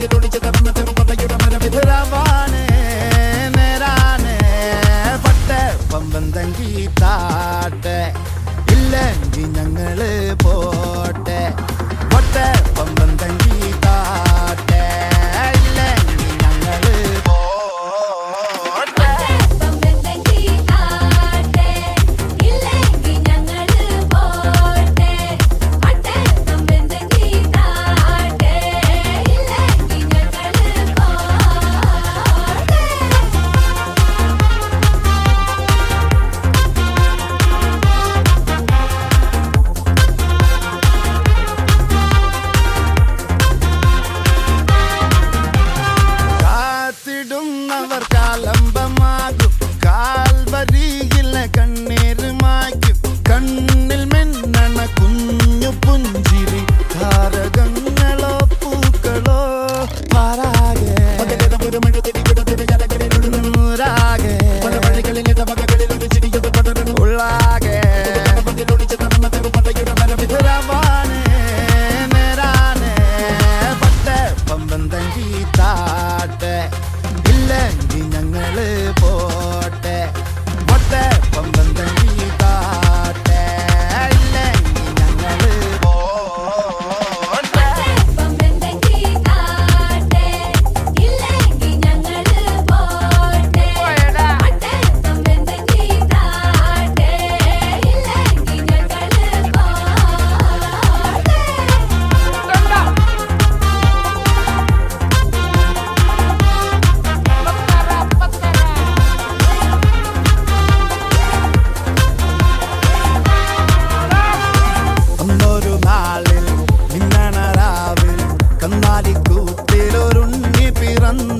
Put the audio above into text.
തുള്ളി തുള്ളിച്ച തടന്നത്തിനും പതയുടെ മരവിധരാവാണ് നേരാണ് പട്ട പമ്പന്തങ്കി താട്ടെ ഇല്ലെങ്കിൽ ഞങ്ങള് പോട്ടെ പാലിക്കൂത്തിലൊരുണ്ണി പിറന്നു